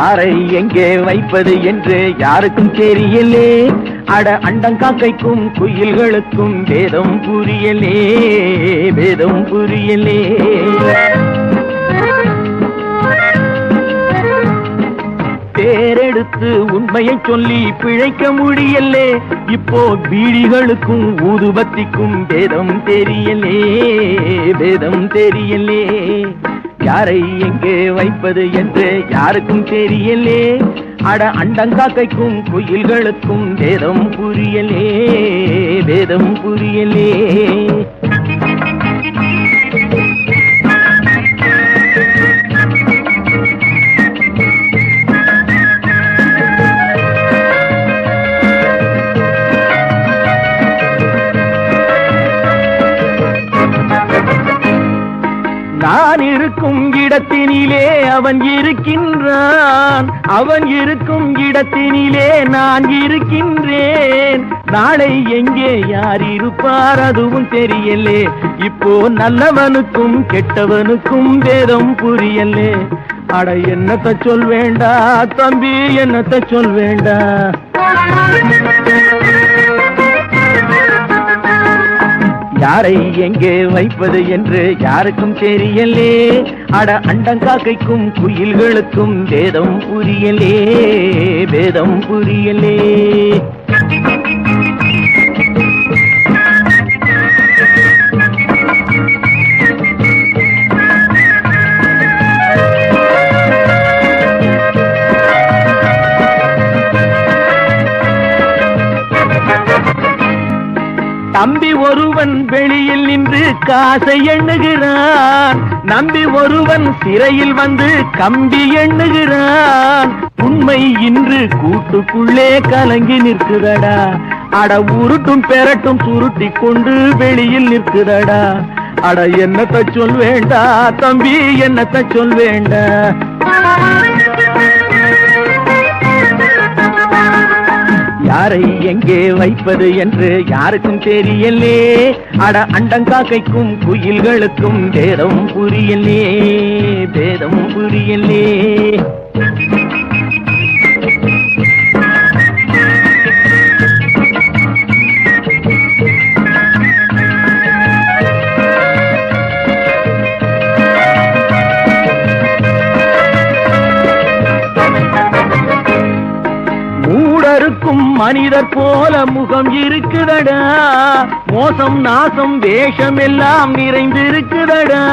யாரை எங்கே வைப்பது என்று யாருக்கும் தெரியலே. அட அண்டங்காக்கைக்கும் குயில்களுக்கும் வேதம் புரியலே வேதம் புரியலே. பேரெடுத்து உண்மையை சொல்லி பிழைக்க முடியலே. இப்போ பீடிகளுக்கும் ஊதுபத்திக்கும் வேதம் தெரியலே வேதம் தெரியலே. யாரை எங்கே வைப்பது என்று யாருக்கும் தெரியலே. அட அண்டங்காக்கைக்கும் குயில்களுக்கும் வேதம் புரியலே வேதம் புரியலே. நான் இருக்கும் இடத்தினிலே அவன் இருக்கின்றான். அவன் இருக்கும் இடத்தினிலே நான் இருக்கின்றேன். நாளை எங்கே யார் இருப்பார் அதுவும் தெரியலே. இப்போ நல்லவனுக்கும் கெட்டவனுக்கும் வேதம் புரியலே. அட என்னத்த சொல் வேண்டா? தம்பி என்னத்த சொல் வேண்டா? யாரை எங்கே வைப்பது என்று யாருக்கும் தெரியலே. அட அண்டங்காக்கைக்கும் குயில்களுக்கும் வேதம் புரியலே வேதம் புரியலே. நம்பி ஒருவன் வெளியில் நின்று காசை எண்ணுகிறான். நம்பி ஒருவன் சிறையில் வந்து கம்பி எண்ணுகிறான். உண்மை இன்று கூட்டுக்குள்ளே கலங்கி நிற்குதடா. அட உருட்டும் பெரட்டும் சுருட்டி கொண்டு வெளியில் நிற்குதடா. அட என்னத்தை சொல் வேண்டா தம்பி என்னத்தை சொல் வேண்டா. யாரை எங்கே வைப்பது என்று யாருக்கும் தெரியலே. அட அண்டங்காக்கைக்கும் குயில்களுக்கும் பேதம் புரியலே பேதம் புரியலே. மனிதர் போல முகம் இருக்குதடா. மோசம் நாசம் வேஷம் எல்லாம் நிறைந்திருக்குதடா.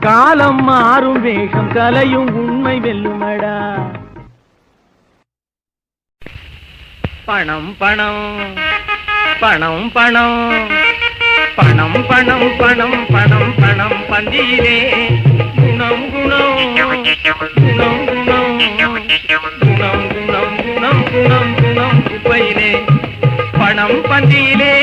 காலம் மாறும் வேஷம் கலையும் உண்மை வெல்லுமடா. பணம் பணம். பணம் பணம். பணம் பணம் பணம். பணம் பணம் பந்தியிலே குணம் குணம். குணம் குணம். പണം പന്തിയിലേ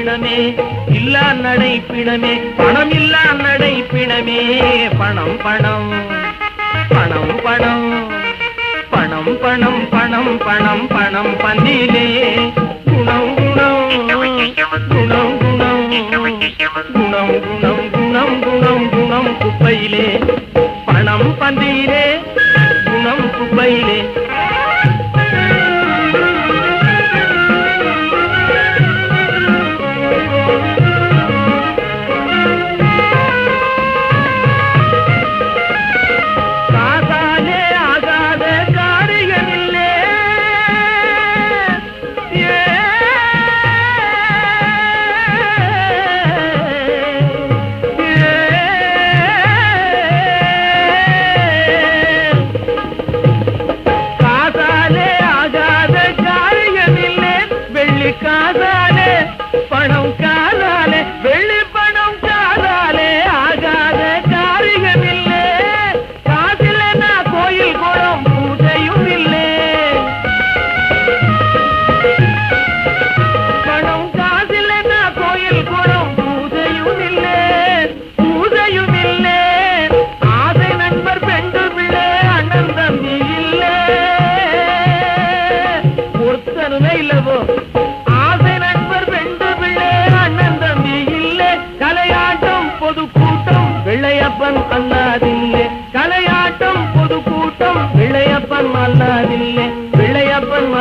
நடைப்பிணமே இல்லா நடைப்பிணமே பணம் இல்லா நடைப்பிணமே. பணம் பணம் பணம் பணம் பணம் பணம் பணம் பணம் பணம் பந்தியிலே குணம் குணம் குணம் குணம் குணம் குணம் குணம் குணம் குணம் குப்பையிலே. பணம் பந்தியிலே குணம் குப்பையிலே.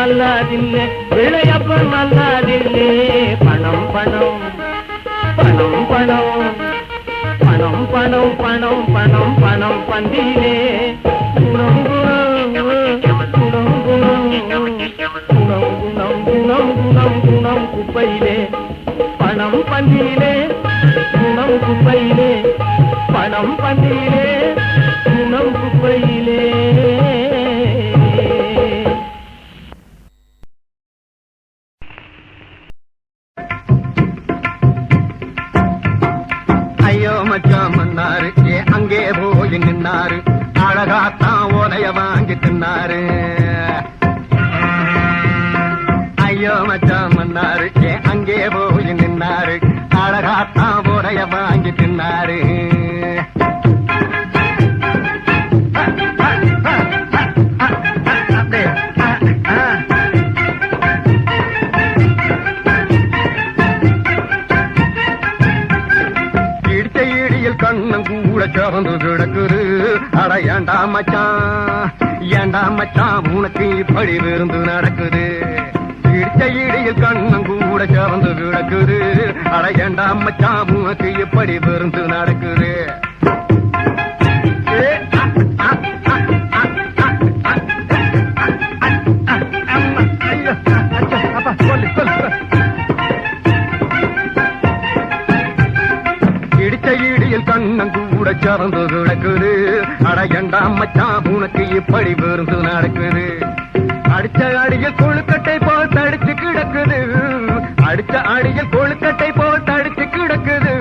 நல்லாதில்லை. பிள்ளையப்பன் நல்லாதில்லை. பணம். பணம் பணம். பணம் பணம் பணம் பணம் பணம் பணம் பந்தியிலே. ராஜா மன்னாரு ஏன் அங்கே போய் நின்னாரு. அழகாத்தான் உடைய வாங்கி தின்னாரு. இடிச்ச கூட சிறந்து கிடக்குது. அட ஏண்டா மச்சான்? ஏண்டா மச்சான்? உனக்கு இப்படி விருந்து நடக்குது. நெச்சையிடியில் கண்ணம் கூட சவந்து கிடக்குது. அடையண்டா மச்சா உனக்கு எப்படி பெருந்து நடக்குது? கண்ணங்கூட சறந்து கிடக்குது. அடையண்டா மச்சா உனக்கு இப்படி விருந்து நடக்குது? போல் தடிச்சு கிடக்குது. அடிச்ச அடியில் கொழுக்கட்டை போல் தடிச்சு கிடக்குது.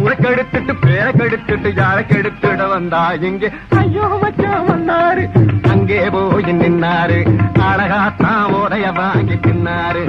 ஊரை கெடுத்துட்டு பேரை கெடுத்துட்டு யாரை கெடுத்துட வந்தா? இங்கே ஐயோ மச்சான் வந்தாரு அங்கே போய் நின்னாரு. அழகாத்தான் உடைய வாங்கி தின்னாரு.